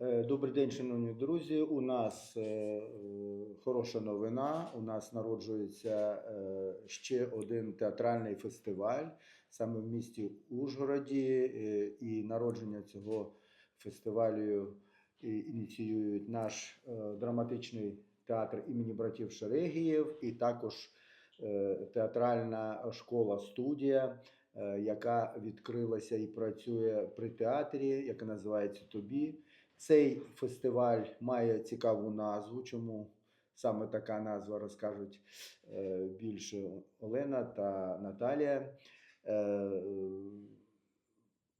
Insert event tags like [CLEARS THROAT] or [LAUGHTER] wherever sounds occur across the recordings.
Е, Добрий день, шановні друзі. У нас е, е, хороша новина. У нас народжується ще один театральний фестиваль саме в місті Ужгороді. І народження цього фестивалю ініціюють наш драматичний театр імені братів Шерегіїв і також театральна школа студія, яка відкрилася і працює при театрі, яка називається Тобі. Цей фестиваль має цікаву назву. Чому саме така назва розкажуть е, більше Олена та Наталія. Е,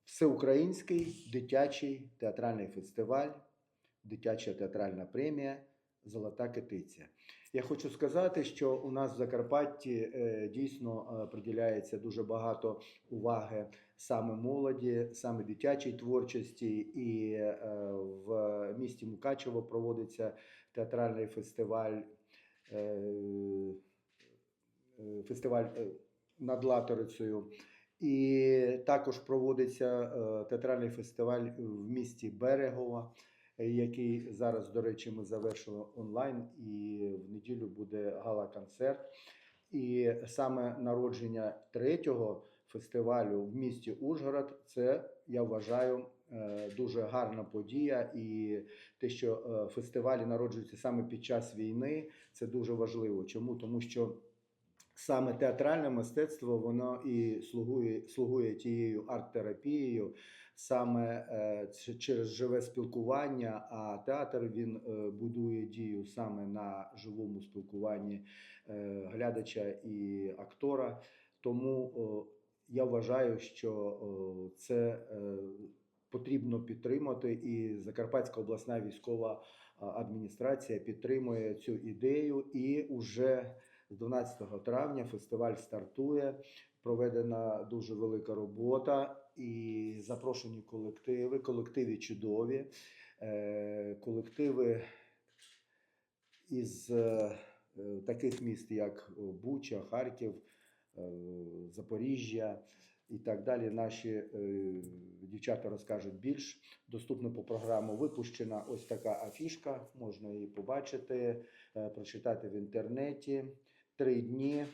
Всеукраїнський дитячий театральний фестиваль, дитяча театральна премія Золота китиця. Я хочу сказати, що у нас в Закарпатті е, дійсно е, приділяється дуже багато уваги саме молоді, саме дитячій творчості, і е, в місті Мукачево проводиться театральний фестиваль. Фестиваль над Латорицею. І також проводиться театральний фестиваль в місті Берегова, який зараз, до речі, ми завершили онлайн, і в неділю буде гала-концерт. І саме народження третього фестивалю в місті Ужгород це я вважаю е, дуже гарна подія. І те, що е, фестивалі народжуються саме під час війни, це дуже важливо. Чому? Тому що саме театральне мистецтво воно і слугує, слугує тією арт-терапією, саме е, через живе спілкування. А театр він е, будує дію саме на живому спілкуванні е, глядача і актора. Тому я вважаю, що це потрібно підтримати, і Закарпатська обласна військова адміністрація підтримує цю ідею. І уже з 12 травня фестиваль стартує. Проведена дуже велика робота і запрошені колективи. Колективи чудові, е, колективи із е, таких міст, як Буча, Харків, е, Запоріжжя і так далі. Наші дівчата розкажуть більш. Доступно по програму випущена ось така афішка. Можна її побачити, прочитати в інтернеті. Три дні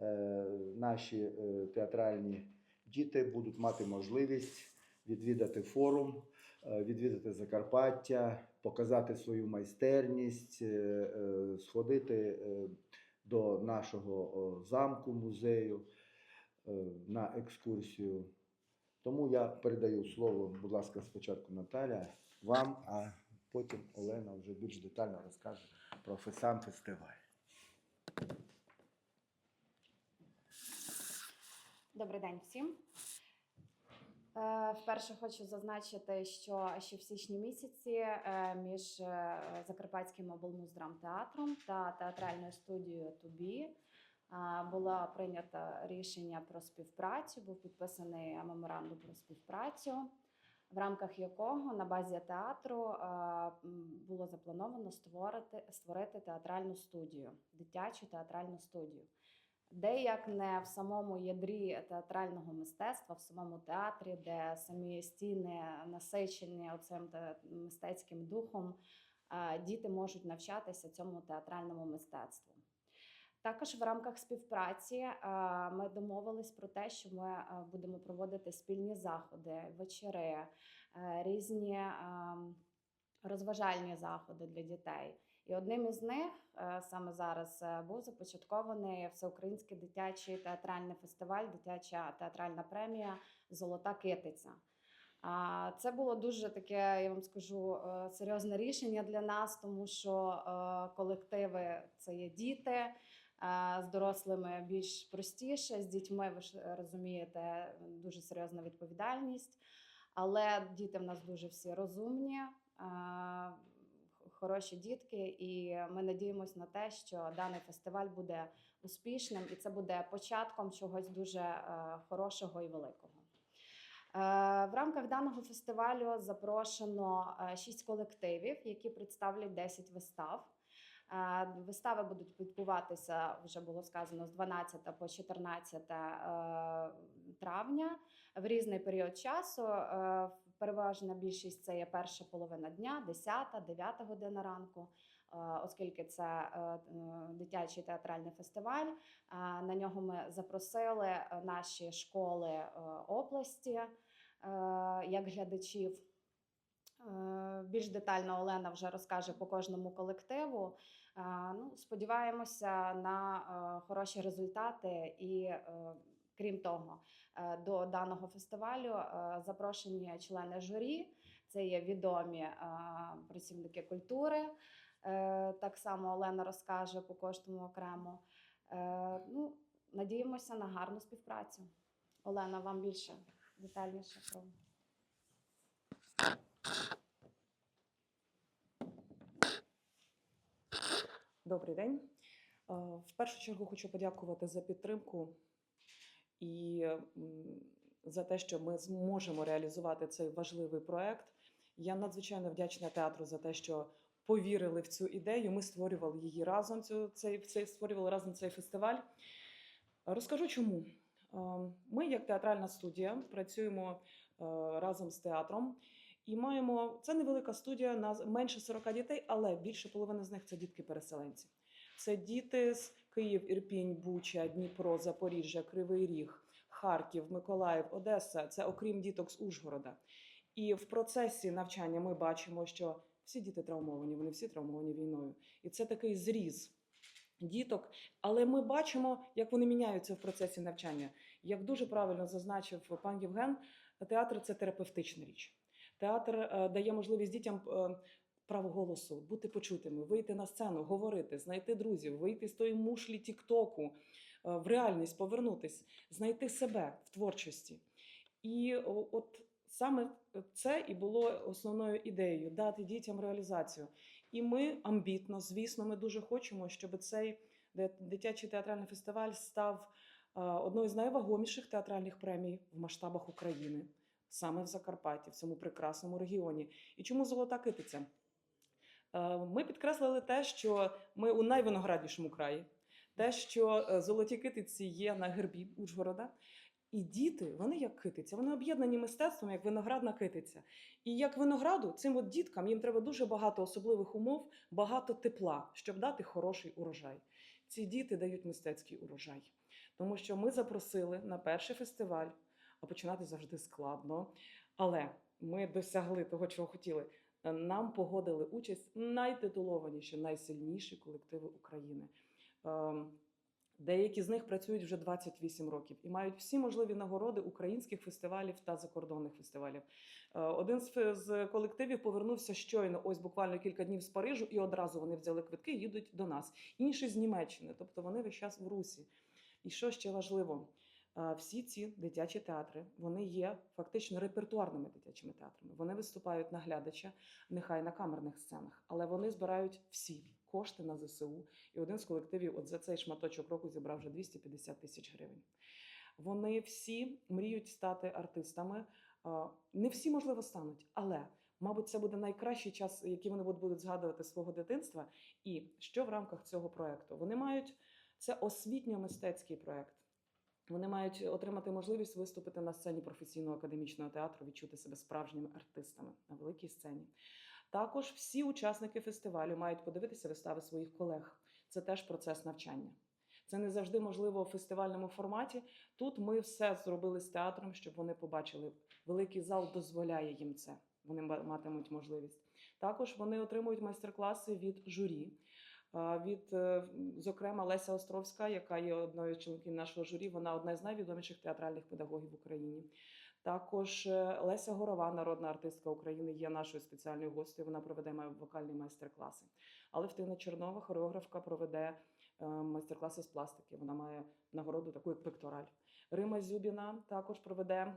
е, наші е, театральні діти будуть мати можливість відвідати форум, е, відвідати Закарпаття, показати свою майстерність, сходити до нашого замку, музею на екскурсію. Тому я передаю слово, будь ласка, спочатку Наталя, вам, а потім Олена вже більш детально розкаже про сам фестиваль. Добрий день всім. Е, Вперше хочу зазначити, що ще в січні місяці е, між е, Закарпатським облмуздрамтеатром та театральною студією Тубі було прийнято рішення про співпрацю. Був підписаний меморандум про співпрацю, в рамках якого на базі театру е, було заплановано створити, створити театральну студію, дитячу театральну студію де як не в самому ядрі театрального мистецтва, в самому театрі, де самі стіни насичені оцим те- мистецьким духом, е, діти можуть навчатися цьому театральному мистецтву. Також в рамках співпраці е, ми домовились про те, що ми е, будемо проводити спільні заходи, вечори, е, різні розважальні заходи для дітей. І одним із них саме зараз був започаткований всеукраїнський дитячий театральний фестиваль, дитяча театральна премія Золота китиця. Це було дуже таке, я вам скажу, серйозне рішення для нас, тому що колективи це є діти. Е, З дорослими більш простіше, з дітьми ви ж розумієте, дуже серйозна відповідальність. Але діти в нас дуже всі розумні, е, хороші дітки, і ми надіємося на те, що даний фестиваль буде успішним, і це буде початком чогось дуже е, хорошого і великого. Е, В рамках даного фестивалю запрошено е, шість колективів, які представлять 10 вистав. Вистави будуть відбуватися, вже було сказано, з 12 по 14 е, травня в різний період часу. Е, переважна більшість це є перша половина дня, 10, 9 година ранку. Е, Оскільки це дитячий театральний фестиваль, на нього ми запросили наші школи області як глядачів. Більш детально Олена вже розкаже по кожному колективу. Ну, сподіваємося на е, хороші результати і, е, крім того, е, до даного фестивалю запрошені члени журі. Це є відомі працівники культури. Так само Олена розкаже по кожному окремо. Ну, надіємося на гарну співпрацю. Олена, вам більше детальніше про. Добрий день. Е, В першу чергу хочу подякувати за підтримку і за те, що ми зможемо реалізувати цей важливий проект. Я надзвичайно вдячна театру за те, що повірили в цю ідею. Ми створювали її разом. Цю цей, цей створювали разом цей фестиваль. Розкажу чому. Е, Ми, як театральна студія, працюємо е, разом з театром. І маємо це невелика студія, на менше 40 дітей, але більше половини з них це дітки-переселенці. Це діти з Київ, Ірпінь, Буча, Дніпро, Запоріжжя, Кривий Ріг, Харків, Миколаїв, Одеса. Це окрім діток з Ужгорода. І в процесі навчання ми бачимо, що всі діти травмовані, вони всі травмовані війною. І це такий зріз діток. Але ми бачимо, як вони міняються в процесі навчання. Як дуже правильно зазначив пан Євген, театр це терапевтична річ. Театр е, дає можливість дітям е, право голосу, бути почутими, вийти на сцену, говорити, знайти друзів, вийти з тої мушлі Тіктоку, е, в реальність повернутись, знайти себе в творчості. І от саме це і було основною ідеєю дати дітям реалізацію. І ми амбітно, звісно, ми дуже хочемо, щоб цей дитячий театральний фестиваль став одною з найвагоміших театральних премій в масштабах України саме в Закарпатті, в цьому прекрасному регіоні. І чому золота китиця? Е, Ми підкреслили те, що ми у найвинограднішому краї, те, що е, золоті китиці є на гербі Ужгорода. І діти, вони як китиця, вони об'єднані мистецтвом, як виноградна китиця. І як винограду, цим от діткам їм треба дуже багато особливих умов, багато тепла, щоб дати хороший урожай. Ці діти дають мистецький урожай. Тому що ми запросили на перший фестиваль, а починати завжди складно. Але ми досягли того, чого хотіли. Нам погодили участь найтитулованіші, найсильніші колективи України. Ем, Деякі з них працюють вже 28 років і мають всі можливі нагороди українських фестивалів та закордонних фестивалів. Е, Один з колективів повернувся щойно, ось буквально кілька днів з Парижу, і одразу вони взяли квитки їдуть до нас. Інші з Німеччини, тобто вони весь час в Русі. І що ще важливо? Всі ці дитячі театри вони є фактично репертуарними дитячими театрами. Вони виступають на глядача, нехай на камерних сценах, але вони збирають всі кошти на ЗСУ. І один з колективів от за цей шматочок року зібрав вже 250 тисяч гривень. Вони всі мріють стати артистами. Не всі, можливо, стануть, але, мабуть, це буде найкращий час, який вони будуть згадувати свого дитинства. І що в рамках цього проекту? Вони мають це освітньо-мистецький проект. Вони мають отримати можливість виступити на сцені професійного академічного театру, відчути себе справжніми артистами на великій сцені. Також всі учасники фестивалю мають подивитися вистави своїх колег. Це теж процес навчання. Це не завжди можливо у фестивальному форматі. Тут ми все зробили з театром, щоб вони побачили. Великий зал дозволяє їм це. Вони матимуть можливість. Також вони отримують майстер-класи від журі. Від, е, зокрема, Леся Островська, яка є одною з членків нашого журі, вона одна з найвідоміших театральних педагогів в Україні. Також е, Леся Горова, народна артистка України, є нашою спеціальною гостею. Вона проведе вокальні майстер-класи. Алевтина Чернова, хореографка, проведе е, майстер-класи з пластики. Вона має нагороду таку як пектораль. Рима Зюбіна також проведе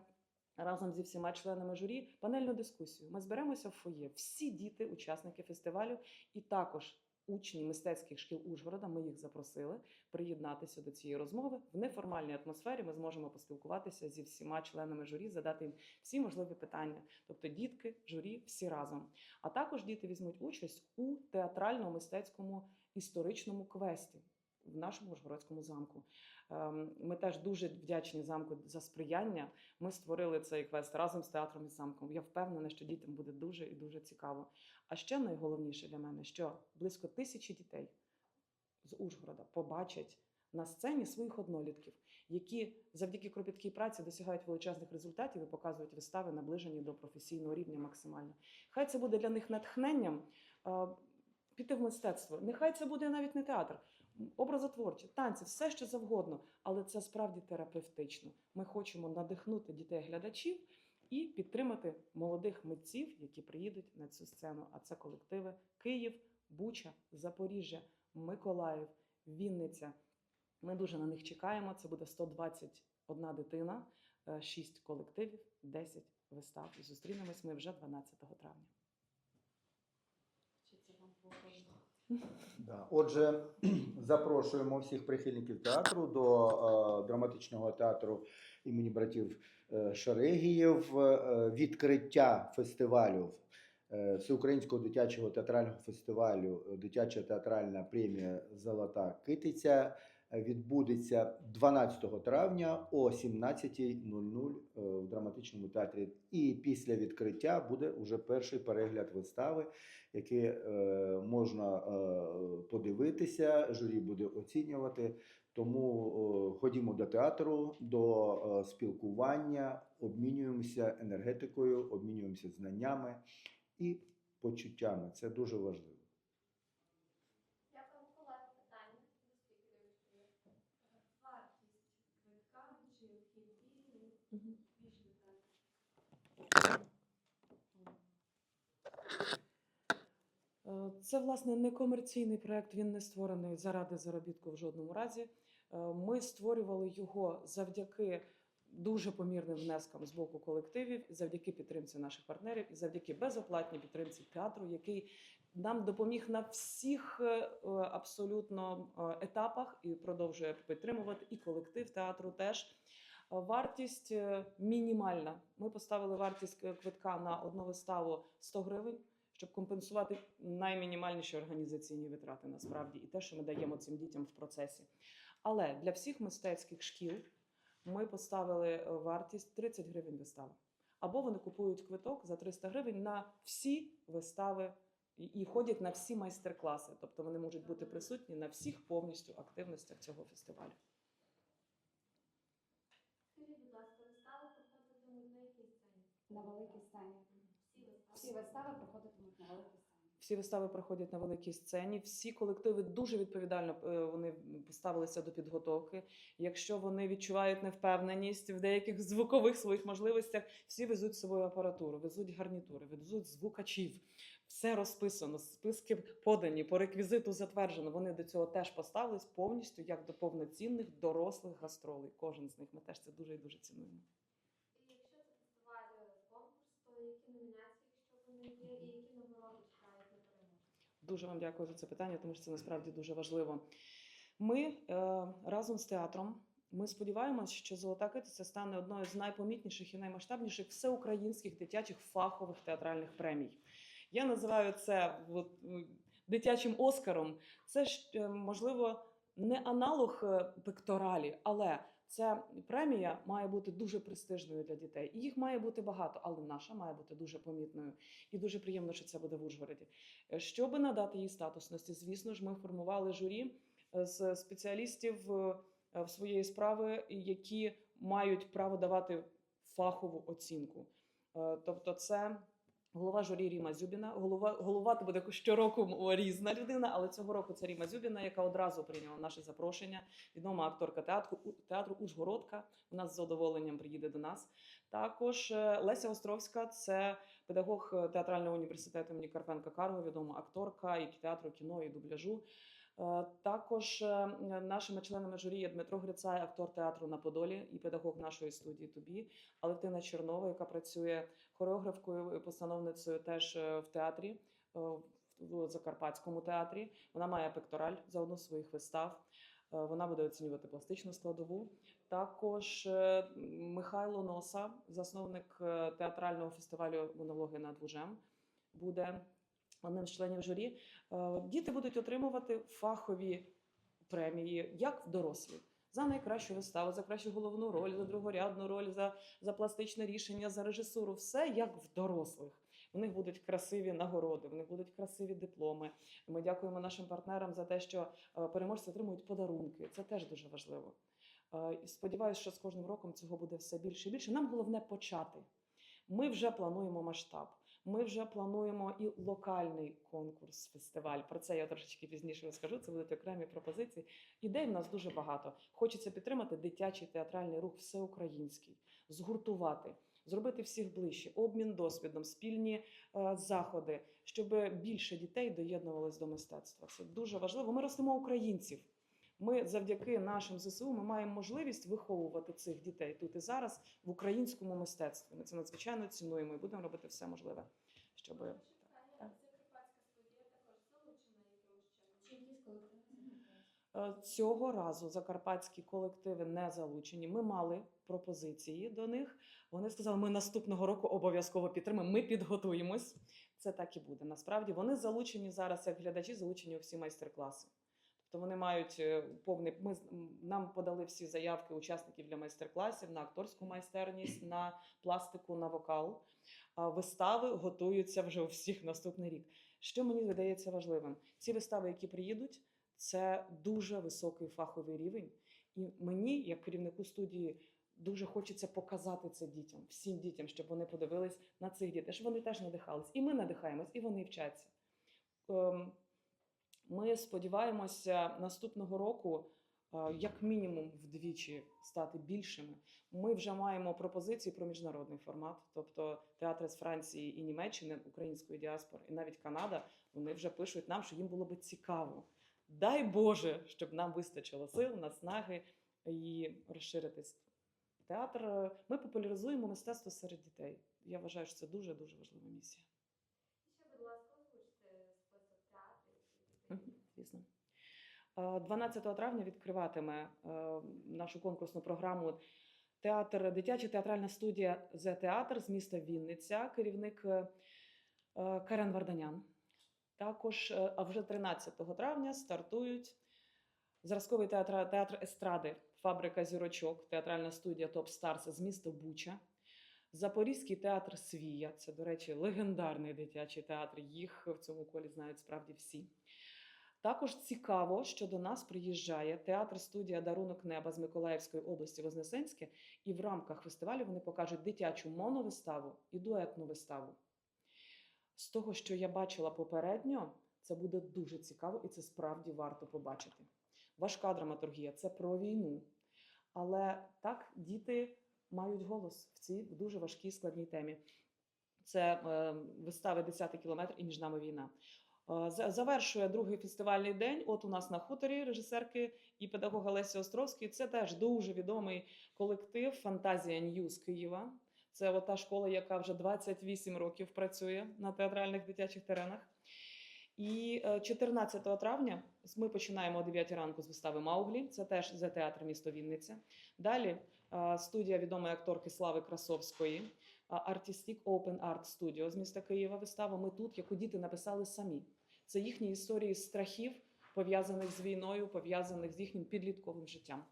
разом зі всіма членами журі панельну дискусію. Ми зберемося в фоє. Всі діти, учасники фестивалю, і також учні мистецьких шкіл Ужгорода. Ми їх запросили приєднатися до цієї розмови в неформальній атмосфері. Ми зможемо поспілкуватися зі всіма членами журі, задати їм всі можливі питання. Тобто, дітки, журі, всі разом. А також діти візьмуть участь у театрально-мистецькому історичному квесті в нашому Ужгородському замку. Ем, Ми теж дуже вдячні замку за сприяння. Ми створили цей квест разом з театром і замком. Я впевнена, що дітям буде дуже і дуже цікаво. А ще найголовніше для мене, що близько тисячі дітей з Ужгорода побачать на сцені своїх однолітків, які завдяки кропіткій праці досягають величезних результатів і показують вистави, наближені до професійного рівня максимально. Хай це буде для них натхненням е, піти в мистецтво. Нехай це буде навіть не театр, образотворчі, танці, все що завгодно, але це справді терапевтично. Ми хочемо надихнути дітей-глядачів і підтримати молодих митців, які приїдуть на цю сцену. А це колективи Київ, Буча, Запоріжжя, Миколаїв, Вінниця. Ми дуже на них чекаємо. Це буде 121 дитина, 6 колективів, 10 вистав. І зустрінемось ми вже 12 травня. Чи це вам? Да. Отже, [CLEARS THROAT] запрошуємо всіх прихильників театру до е, драматичного театру імені братів е, Шарегіїв. Е, відкриття фестивалю е, Всеукраїнського дитячого театрального фестивалю е, Дитяча театральна премія Золота Китиця відбудеться 12 травня о 17.00 е, в драматичному театрі. І після відкриття буде уже перший перегляд вистави які е, можна е, подивитися, журі буде оцінювати. Тому ходімо до театру, до спілкування, обмінюємося енергетикою, обмінюємося знаннями і почуттями. Це дуже важливо. Дякую, колеги. Питання до спікерів. Вартість квитка чи вхід вільний? Більш детально. Е, Це власне не комерційний проект. Він не створений заради заробітку в жодному разі. Е, Ми створювали його завдяки дуже помірним внескам з боку колективів, завдяки підтримці наших партнерів, і завдяки безоплатній підтримці театру, який нам допоміг на всіх е, абсолютно е, етапах і продовжує підтримувати. І колектив театру теж. Вартість мінімальна. Ми поставили вартість квитка на одну виставу 100 гривень щоб компенсувати наймінімальніші організаційні витрати насправді і те, що ми даємо цим дітям в процесі. Але для всіх мистецьких шкіл ми поставили е, вартість 30 гривень вистава. Або вони купують квиток за 300 гривень на всі вистави і- ходять на всі майстер-класи. Тобто вони можуть бути присутні на всіх повністю активностях цього фестивалю. Скажіть, будь ласка, вистави проходитимуть на якій сцені? На великій сцені. Всі вистави? Проходитимуть на великій сцені. Всі вистави проходять на великій сцені. Всі колективи дуже відповідально е, вони поставилися до підготовки. Якщо вони відчувають невпевненість в деяких звукових своїх можливостях, всі везуть з собою апаратуру, везуть гарнітури, везуть звукачів. Все розписано, списки подані, по реквізиту затверджено. Вони до цього теж поставились повністю як до повноцінних дорослих гастролей. Кожен з них ми теж це дуже і дуже цінуємо. І якщо це фестиваль е, конкурс, то які номінації, якщо вони є, і які нагороди чекають на перемогу? Дуже вам дякую за це питання, тому що це насправді дуже важливо. Ми е, разом з театром. Ми сподіваємося, що Золота Китиця стане одною з найпомітніших і наймасштабніших всеукраїнських дитячих фахових театральних премій. Я називаю це дитячим Оскаром. Це ж е, можливо не аналог е, пекторалі, але ця премія має бути дуже престижною для дітей. І їх має бути багато, але наша має бути дуже помітною. І дуже приємно, що це буде в Ужгороді. Е, Щоб надати їй статусності, звісно ж, ми формували журі е, з спеціалістів е, в своєї справи, які мають право давати фахову оцінку. Тобто, це голова журі Ріма Зюбіна. Голова голова то буде щороку різна людина, але цього року це Ріма Зюбіна, яка одразу прийняла наше запрошення. Відома акторка театру театру Ужгородка. Вона з задоволенням приїде до нас. Також е, Леся Островська, це педагог е, театрального університету імені Карпенка Карго, відома акторка і театру, кіно і дубляжу. Е, Також е, нашими членами журі є Дмитро Грицай, актор театру на Подолі і педагог нашої студії Тобі, Алевтина Чернова, яка працює хореографкою і постановницею теж е, в театрі в Закарпатському театрі. Вона має пектораль за одну з своїх вистав. Вона буде оцінювати пластичну складову. Також Михайло Носа, засновник театрального фестивалю монологи над вужем, буде одним з членів журі. Е, Діти будуть отримувати фахові премії, як дорослі. за найкращу виставу, за кращу головну роль, за другорядну роль, за, за пластичне рішення, за режисуру. Все як в дорослих. У них будуть красиві нагороди, в них будуть красиві дипломи. Ми дякуємо нашим партнерам за те, що е, переможці отримують подарунки. Це теж дуже важливо. Е, І сподіваюся, що з кожним роком цього буде все більше і більше. Нам головне почати. Ми вже плануємо масштаб. Ми вже плануємо і локальний конкурс, фестиваль. Про це я трошечки пізніше розкажу. Це будуть окремі пропозиції. Ідей в нас дуже багато. Хочеться підтримати дитячий театральний рух всеукраїнський, згуртувати, зробити всіх ближче, обмін досвідом, спільні е, заходи, щоб більше дітей доєднувалось до мистецтва. Це дуже важливо. Ми ростимо українців. Ми завдяки нашим ЗСУ ми маємо можливість виховувати цих дітей тут і зараз в українському мистецтві. Ми це надзвичайно цінуємо і будемо робити все можливе, щоб Так. Е, Цього разу закарпатські колективи не залучені. Ми мали пропозиції до них. Вони сказали, ми наступного року обов'язково підтримаємо. Ми підготуємось. Це так і буде. Насправді вони залучені зараз, як глядачі, залучені у всі майстер-класи. Тобто вони мають е, повний. Ми нам подали всі заявки учасників для майстер-класів на акторську майстерність, на пластику, на вокал. Вистави готуються вже у всіх наступний рік. Що мені видається важливим? Ці вистави, які приїдуть, це дуже високий фаховий рівень. І мені, як керівнику студії, дуже хочеться показати це дітям, всім дітям, щоб вони подивились на цих дітей, щоб вони теж надихались. І ми надихаємось, і вони вчаться. Ми сподіваємося наступного року, е, як мінімум, вдвічі стати більшими. Ми вже маємо пропозиції про міжнародний формат, тобто театри з Франції і Німеччини, української діаспори, і навіть Канада. Вони вже пишуть нам, що їм було би цікаво. Дай Боже, щоб нам вистачило сил, наснаги і розширитись. Театр е, ми популяризуємо мистецтво серед дітей. Я вважаю, що це дуже дуже важлива місія. Ще, будь ласка, озвучте список театрів, які Мгм, приїдуть. Звісно. Е, 12 травня відкриватиме е, нашу конкурсну програму театр, дитяча театральна студія «Зе Театр» з міста Вінниця, керівник е, е, Карен Варданян. Також, е, а вже 13 травня стартують зразковий театр, театр естради, фабрика зірочок, театральна студія Топ Старс з міста Буча. Запорізький театр Свія. Це, до речі, легендарний дитячий театр. Їх в цьому колі знають справді всі. Також цікаво, що до нас приїжджає театр студія Дарунок неба з Миколаївської області Вознесенське, і в рамках фестивалю вони покажуть дитячу моновиставу і дуетну виставу. З того, що я бачила попередньо, це буде дуже цікаво і це справді варто побачити. Важка драматургія це про війну. Але так діти мають голос в цій дуже важкій складній темі. Це е, вистави «10 кілометр і між нами війна. Е, за- Завершує другий фестивальний день. От у нас на хуторі режисерки і педагога Лесі Островської. Це теж дуже відомий колектив Фантазія Ньюз Києва. Це от та школа, яка вже 28 років працює на театральних дитячих теренах. І е, 14 травня ми починаємо о 9 ранку з вистави Мауглі. Це теж за театр місто Вінниця. Далі е, студія відомої акторки Слави Красовської. Artistic Open Art Studio з міста Києва вистава. Ми тут, яку діти написали самі. Це їхні історії страхів, пов'язаних з війною, пов'язаних з їхнім підлітковим життям.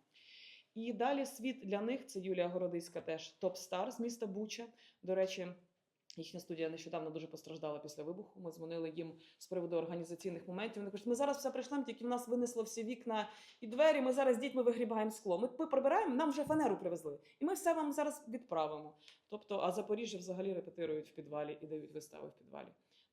І далі світ для них це Юлія Городиська, теж топ-стар з міста Буча. До речі, їхня студія нещодавно дуже постраждала після вибуху. Ми дзвонили їм з приводу організаційних моментів. Вони кажуть, ми зараз все прийшли, тільки в нас винесло всі вікна і двері. Ми зараз з дітьми вигрібаємо скло. Ми прибираємо, нам вже фанеру привезли. І ми все вам зараз відправимо. Тобто, а Запоріжжя взагалі репетирують в підвалі і дають вистави в підвалі.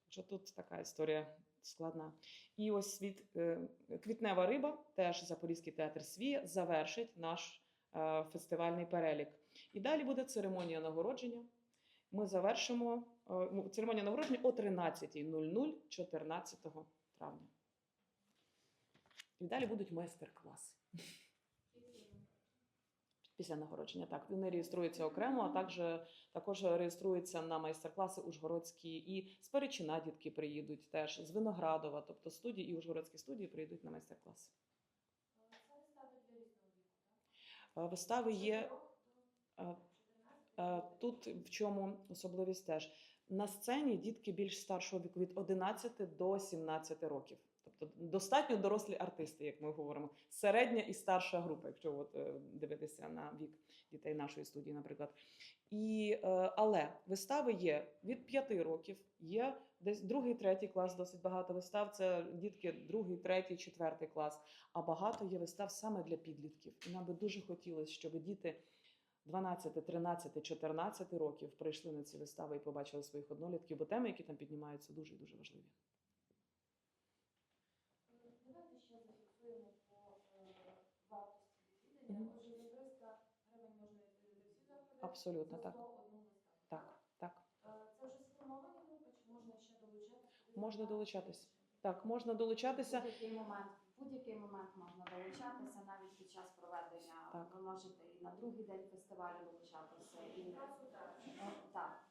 Що тут така історія складна. І ось світ е, квітнева риба, теж Запорізький театр Свія, завершить наш е, фестивальний перелік. І далі буде церемонія нагородження. Ми завершимо е, ну, церемонія нагородження о 13.00 14 травня. І далі будуть майстер-класи після нагородження. Так, вони реєструються окремо, а також, також реєструються на майстер-класи Ужгородські і з Перечина дітки приїдуть теж, з Виноградова, тобто студії і Ужгородські студії приїдуть на майстер-клас. Це вистави для різного Е, Вистави є Від трьох до е, 14? Е, Тут в чому особливість теж на сцені дітки більш старшого віку від 11 до 17 років. Тобто достатньо дорослі артисти, як ми говоримо, середня і старша група, якщо от е, дивитися на вік дітей нашої студії, наприклад. І, е, але вистави є від п'яти років, є десь другий, третій клас, досить багато вистав. Це дітки другий, третій, четвертий клас. А багато є вистав саме для підлітків. І нам би дуже хотілося, щоб діти 12, 13, 14 років прийшли на ці вистави і побачили своїх однолітків, бо теми, які там піднімаються, дуже дуже важливі. Давайте ще зафіксуємо по е, вартості відвідання. Мгм. Отже, за 300 гривень можна відвідати всі заходи. Абсолютно так. 100 одну виставу. Так, так. Це вже сформовані групи, чи можна ще долучатися? Можна долучатись. Так, можна долучатися. В будь-який момент, будь-який момент можна долучатися, навіть під час проведення. Так. Ви можете і на другий день фестивалю долучатися, і так.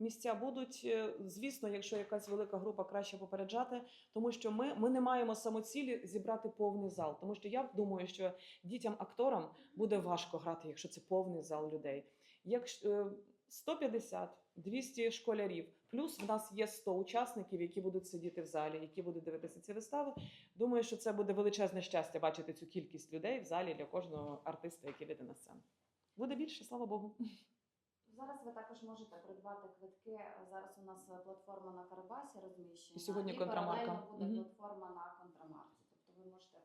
Е. Місця будуть, Е, звісно, якщо якась велика група, краще попереджати, тому що ми, ми не маємо самоцілі зібрати повний зал. Тому що я думаю, що дітям-акторам буде важко грати, якщо це повний зал людей. Якщо е, 150, 200 школярів, плюс в нас є 100 учасників, які будуть сидіти в залі, які будуть дивитися ці вистави. Думаю, що це буде величезне щастя бачити цю кількість людей в залі для кожного артиста, який вийде на сцену. Буде більше, слава Богу. Зараз ви також можете придбати квитки. Зараз у нас платформа на Карабасі розміщена. І Сьогодні і контрамарка. паралельно буде угу. платформа на контрамарці. Тобто ви можете